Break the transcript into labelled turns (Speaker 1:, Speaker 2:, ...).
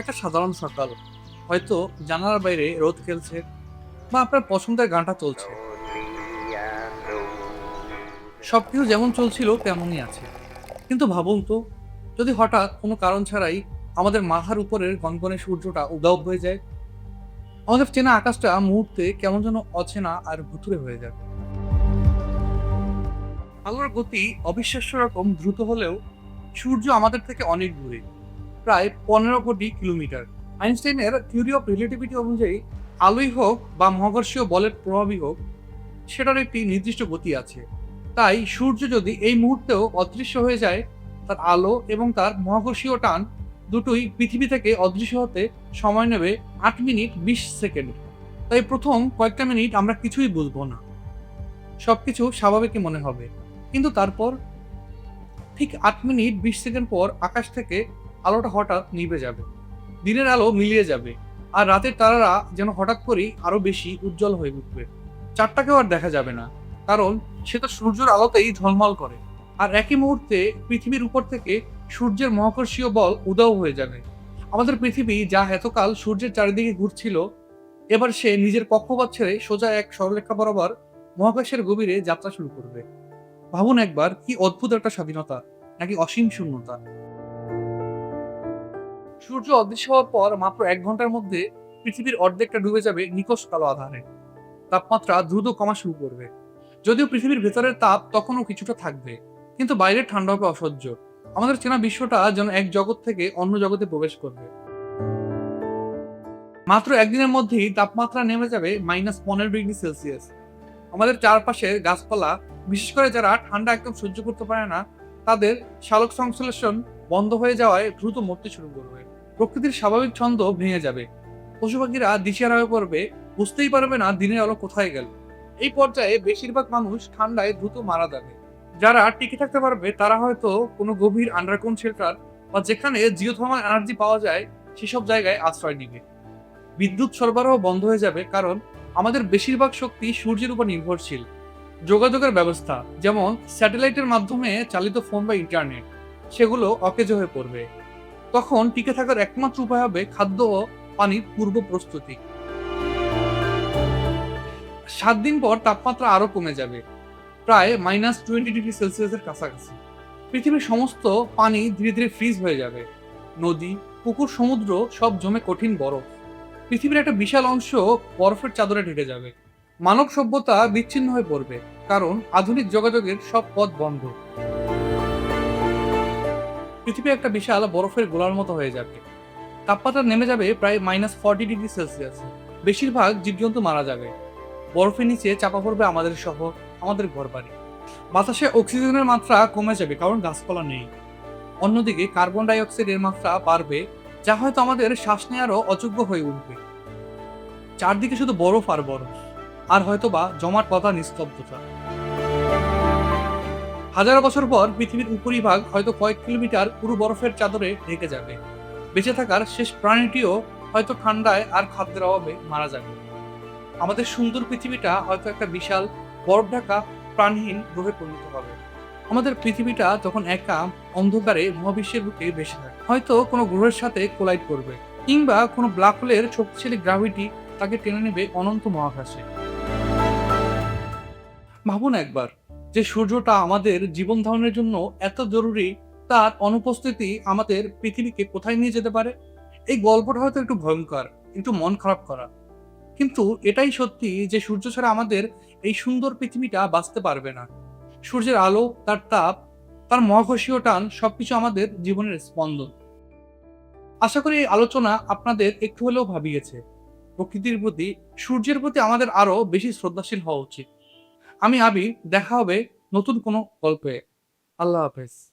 Speaker 1: একটা সাধারণ সকাল হয়তো জানালার বাইরে রোদ খেলছে বা আপনার পছন্দের গানটা চলছে। সবকিছু যেমন চলছিল তেমনই আছে। কিন্তু ভাবুন তো, যদি হঠাৎ কোনো কারণ ছাড়াই আমাদের মাথার উপরের গনগনে সূর্যটা উদাও হয়ে যায়, আমাদের চেনা আকাশটা মুহূর্তে কেমন যেন অচেনা আর ভুতুরে হয়ে যাবে আলোর গতি অবিশ্বাস্য রকম দ্রুত হলেও সূর্য আমাদের থেকে অনেক দূরে। প্রায় পনেরো কোটি কিলোমিটার। আইনস্টাইনের থিওরি অফ রিলেটিভিটি অনুযায়ী, আলোই হোক বা মহাকর্ষীয় বলের প্রভাবই হোক, সেটার একটি নির্দিষ্ট গতি আছে। তাই সূর্য যদি এই মুহূর্তেও অদৃশ্য হয়ে যায়, তার আলো এবং তার মহাকর্ষীয় টান দুটোই পৃথিবী থেকে অদৃশ্য হতে সময় নেবে আট মিনিট বিশ সেকেন্ড। তাই প্রথম কয়েকটা মিনিট আমরা কিছুই বুঝব না। সব কিছু স্বাভাবিকই মনে হবে। কিন্তু তারপর? ঠিক আট মিনিট বিশ সেকেন্ড পর আকাশ থেকে আলোটা হঠাৎ নিভে যাবে। দিনের আলো মিলিয়ে যাবে আর রাতের তারারা যেন হঠাৎ করেই আরও বেশি উজ্জ্বল হয়ে উঠবে। চারটাকেও আর দেখা যাবে না, কারণ সে তো সূর্যের আলোতেই ঝলমল করে। আর একই মুহূর্তে পৃথিবীর উপর থেকে সূর্যের মহাকর্ষীয় বল উদাও হয়ে যাবে। আমাদের পৃথিবী যা এতকাল সূর্যের চারিদিকে ঘুরছিল, এবার সে নিজের কক্ষপথ ছেড়ে সোজা এক সরলরেখা বরাবর মহাকাশের গভীরে যাত্রা শুরু করবে। ভাবুন একবার, কি অদ্ভুত একটা স্বাধীনতা, নাকি অসীম শূন্যতা। সূর্য অদৃশ্য হওয়ার পর মাত্র এক ঘণ্টার মধ্যে পৃথিবীর অর্ধেকটা ডুবে যাবে নিকষ কালো আধারে। তাপমাত্রা দ্রুত কমা শুরু করবে। যদিও পৃথিবীর ভেতরের তাপ তখনও কিছুটা থাকবে, কিন্তু বাইরের ঠান্ডা হবে অসহ্য। আমাদের চেনা বিশ্বটা যেন এক জগৎ থেকে অন্য জগতে প্রবেশ করবে। মাত্র একদিনের মধ্যেই তাপমাত্রা নেমে যাবে মাইনাস পনেরো ডিগ্রি সেলসিয়াস। আমাদের চারপাশের গাছপালা, বিশেষ করে যারা ঠান্ডা একদম সহ্য করতে পারে না, তাদের শালক সংশ্লেষণ বন্ধ হয়ে যাওয়ায় দ্রুত মরতে শুরু করবে। প্রকৃতির স্বাভাবিক ছন্দ ভেঙে যাবে। পশু পাখিরা দিশেহারা হয়ে পড়বে, বুঝতেই পারবে না দিনের আলো কোথায় গেল। এই পর্যায়ে বেশিরভাগ মানুষ ঠান্ডায় দ্রুত মারা যাবে। যারা টিকে থাকতে পারবে, তারা হয়তো কোনো গভীর আন্ডারগ্রাউন্ড শেল্টার বা যেখানে জিওথার্মাল এনার্জি পাওয়া যায়, সেসব জায়গায় আশ্রয় নিবে। বিদ্যুৎ সরবরাহ বন্ধ হয়ে যাবে কারণ আমাদের বেশিরভাগ শক্তি সূর্যের উপর নির্ভরশীল। যোগাযোগের ব্যবস্থা, যেমন স্যাটেলাইটের মাধ্যমে চালিত ফোন বা ইন্টারনেট সেগুলো অকেজ হয়ে পড়বে। তখন টিকে থাকার একমাত্র উপায় হবে খাদ্য ও পানির পূর্ব প্রস্তুতি। সাত দিন পর তাপমাত্রা আরও কমে যাবে, প্রায় মাইনাস টোয়েন্টি ডিগ্রি সেলসিয়াসের কাছাকাছি। পৃথিবীর সমস্ত পানি ধীরে ধীরে ফ্রিজ হয়ে যাবে। নদী, পুকুর, সমুদ্র সব জমে কঠিন বরফ। পৃথিবীর একটা বিশাল অংশ বরফের চাদরে ঢেকে যাবে। মানব সভ্যতা বিচ্ছিন্ন হয়ে পড়বে, কারণ আধুনিক যোগাযোগের সব পথ বন্ধ। পৃথিবী একটা বিশাল বরফের গোলার মতো হয়ে যাবে। তাপমাত্রা নেমে যাবে প্রায় মাইনাস ফর্টি ডিগ্রি সেলসিয়াস বেশিরভাগ জীবজন্তু মারা যাবে। বরফের নিচে চাপা পড়বে আমাদের শহর, আমাদের ঘরবাড়ি। বাতাসে অক্সিজেনের মাত্রা কমে যাবে কারণ গাছপালা নেই। অন্যদিকে কার্বন ডাই অক্সাইডের মাত্রা বাড়বে, যা হয়তো আমাদের শ্বাস নেওয়ারও অযোগ্য হয়ে উঠবে। চারদিকে শুধু বরফ আর বরফ, আর হয়তো বা জমাট পাতা নিস্তব্ধতা। হাজার বছর পর পৃথিবীর উপরিভাগ হয়তো কয়েক কিলোমিটার পুরো বরফের চাদরে ঢেকে যাবে। বেঁচে থাকার শেষ প্রাণীটিও হয়তো ঠান্ডায় আর খাদ্যের অভাবে মারা যাবে। আমাদের সুন্দর পৃথিবীটা হয়তো একটা বিশাল, বরফ ঢাকা, প্রাণহীন গ্রহে পরিণত হবে। আমাদের পৃথিবীটা তখন একা, অন্ধকারে মহাবিশ্বের বুকে ভেসে থাকে হয়তো কোনো গ্রহের সাথে কোলাইড করবে, কিংবা কোনো ব্ল্যাক হোলের শক্তিশালী গ্রাভিটি তাকে টেনে নেবে অনন্ত মহাকাশে। ভাবুন একবার যে সূর্যটা আমাদের জীবন ধারণের জন্য এত জরুরি, তার অনুপস্থিতি আমাদের পৃথিবীকে কোথায় নিয়ে যেতে পারে? এই গল্পটা হয়তো একটু ভয়ঙ্কর, একটু মন খারাপ করা। কিন্তু এটাই সত্যি যে সূর্য ছাড়া আমাদের এই সুন্দর পৃথিবীটা বাঁচতে পারবে না। সূর্যের আলো, তার তাপ, তার মহাকর্ষীয় টান সবকিছু আমাদের জীবনের স্পন্দন। আশা করি এই আলোচনা আপনাদের একটু হলেও ভাবিয়েছে। প্রকৃতির প্রতি, সূর্যের প্রতি আমাদের আরও বেশি শ্রদ্ধাশীল হওয়া উচিত। আমি আবি দেখা হবে নতুন কোনো গল্পে। আল্লাহ হাফেজ।